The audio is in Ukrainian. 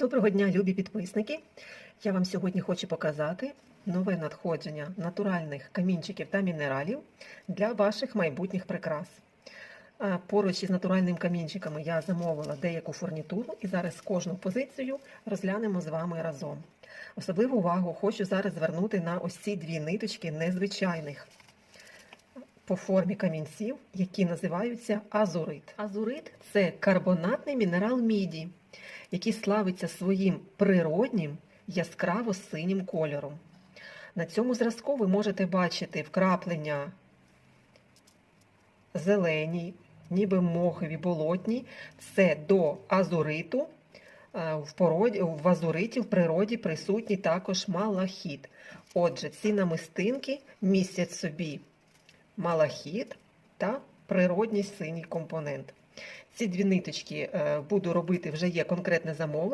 Доброго дня, любі підписники! Я вам сьогодні хочу показати нове надходження натуральних камінчиків та мінералів для ваших майбутніх прикрас. Поруч із натуральними камінчиками я замовила деяку фурнітуру і зараз кожну позицію розглянемо з вами разом. Особливу увагу хочу зараз звернути на ось ці дві ниточки незвичайних по формі камінців, які називаються азурит. Азурит це карбонатний мінерал міді, який славиться своїм природнім яскраво синім кольором. На цьому зразку ви можете бачити вкраплення зелені, ніби мохові болотні. Це до азуриту. Е, В, породі, в азуриті в природі присутній також малахіт. Отже, ці намистинки містять собі малахіт та природній синій компонент. Ці дві ниточки е, буду робити вже є конкретне замовлення.